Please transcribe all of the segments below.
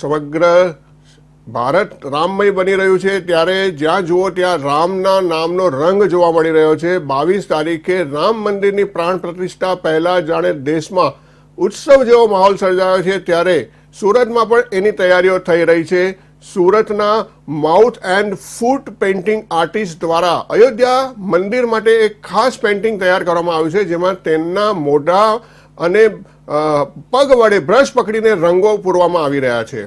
સમગ્ર ભારત રામમય બની રહ્યું છે. ત્યારે જ્યાં જુઓ ત્યાં રામના નામનો રંગ જોવા મળી રહ્યો છે. બાવીસ તારીખે રામ મંદિરની પ્રાણ પ્રતિષ્ઠા પહેલા જાણે દેશમાં ઉત્સવ જેવો માહોલ સર્જાયો છે. ત્યારે સુરતમાં પણ એની તૈયારીઓ થઈ રહી છે. સુરતના mouth and foot painting artist દ્વારા અયોધ્યા મંદિર માટે એક ખાસ પેઇન્ટિંગ તૈયાર કરવામાં આવ્યું છે, જેમાં તેમના મોઢા અને પગ વડે બ્રશ પકડીને રંગો પૂરવામાં આવી રહ્યા છે.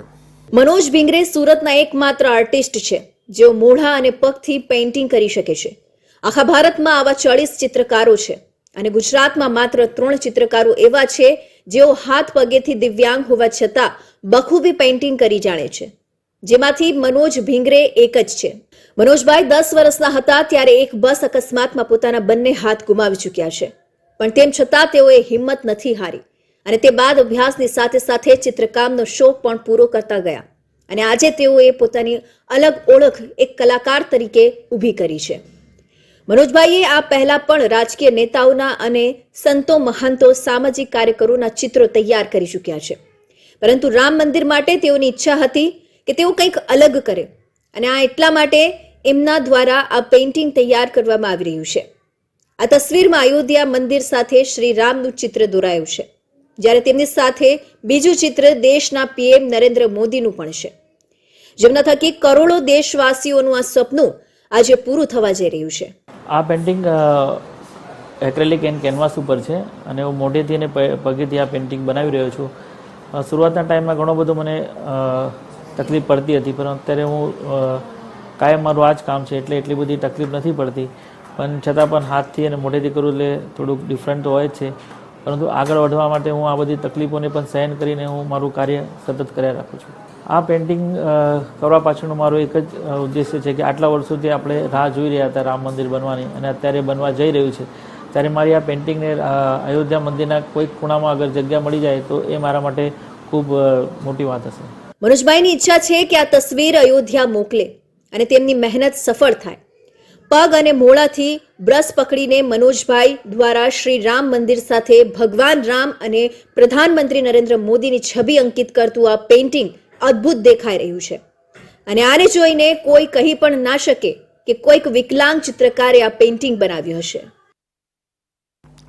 મનોજ ભીંગરે સુરતના એકમાત્ર આર્ટિસ્ટ છે, જેઓ મોઢા અને પગથી પેઇન્ટિંગ કરી શકે છે. આખા ભારતમાં આવા ચાળીસ ચિત્રકારો છે અને ગુજરાતમાં માત્ર ત્રણ ચિત્રકારો એવા છે, જેઓ હાથ પગેથી દિવ્યાંગ હોવા છતાં બખૂબી પેઇન્ટિંગ કરી જાણે છે. જેમાંથી મનોજ ભીંગરે એક જ છે. મનોજભાઈ દસ વર્ષના હતા ત્યારે એક બસ અકસ્માતમાં પોતાના બંને હાથ ગુમાવી ચૂક્યા છે. પણ તેમ છતાં તેઓએ હિંમત નથી હારી. અને તે બાદ અભ્યાસની સાથે સાથે ચિત્રકામનો શોખ પણ પૂરો કરતા ગયા. અને આજે તેઓએ પોતાની અલગ ઓળખ એક કલાકાર તરીકે ઊભી કરી છે. મનોજભાઈએ આ પહેલા પણ રાજકીય નેતાઓના અને સંતો મહંતો સામાજિક કાર્યકરોના ચિત્રો તૈયાર કરી ચૂક્યા છે. પરંતુ રામ મંદિર માટે તેઓની ઈચ્છા હતી કે તેઓ કંઈક અલગ કરે. અને આ એટલા માટે એમના દ્વારા આ પેઇન્ટિંગ તૈયાર કરવામાં આવી રહ્યું છે. આ તસવીરમાં અયોધ્યા મંદિર સાથે શ્રી રામનું ચિત્ર દોરાયું છે, જ્યારે તેમની સાથે બીજું ચિત્ર દેશના પીએમ નરેન્દ્ર મોદીનું પણ છે. જેમના થકી કરોડો દેશવાસીઓનું આ સપનું આજે પૂરું થવા જઈ રહ્યું છે. આ પેન્ટિંગ એક્રેલિક એન્ડ કેનવાસ ઉપર છે અને હું મોઢેથી અને પગેથી આ પેન્ટિંગ બનાવી રહ્યો છું. શરૂઆતના ટાઈમમાં ઘણો બધો મને તકલીફ પડતી હતી પણ અત્યારે હું કાયમ મારું આ જ કામ છે એટલે એટલી બધી તકલીફ નથી પડતી. પણ છતાં પણ હાથથી અને મોઢેથી કરું એટલે થોડુંક ડિફરન્ટ હોય છે. પરંતુ આગળ વધવા માટે હું આ બધી તકલીફોને પણ સહન કરીને હું મારું કાર્ય સતત કર્યા રાખું છું. આ પેઇન્ટિંગ કરવા પાછળનો મારો એક જ ઉદ્દેશ્ય છે કે આટલા વર્ષોથી આપણે રાહ જોઈ રહ્યા હતા રામ મંદિર બનવાની અને અત્યારે બનવા જઈ રહ્યું છે. ત્યારે મારી આ પેઇન્ટિંગને અયોધ્યા મંદિરના કોઈક ખૂણામાં અગર જગ્યા મળી જાય તો એ મારા માટે ખૂબ મોટી વાત હશે. મનોજભાઈની ઈચ્છા છે કે આ તસવીર અયોધ્યા મોકલે અને તેમની મહેનત સફળ થાય. પગ અને મોડાથી બ્રશ પકડીને મનોજભાઈ દ્વારા શ્રી રામ મંદિર સાથે ભગવાન રામ અને પ્રધાનમંત્રી નરેન્દ્ર મોદીની છબી અંકિત કરતું આ પેઇન્ટિંગ અદ્ભુત દેખાઈ રહ્યું છે. અને આને જોઈને કોઈ કહી પણ ના શકે કે કોઈક વિકલાંગ ચિત્રકારે આ પેઇન્ટિંગ બનાવ્યું હશે.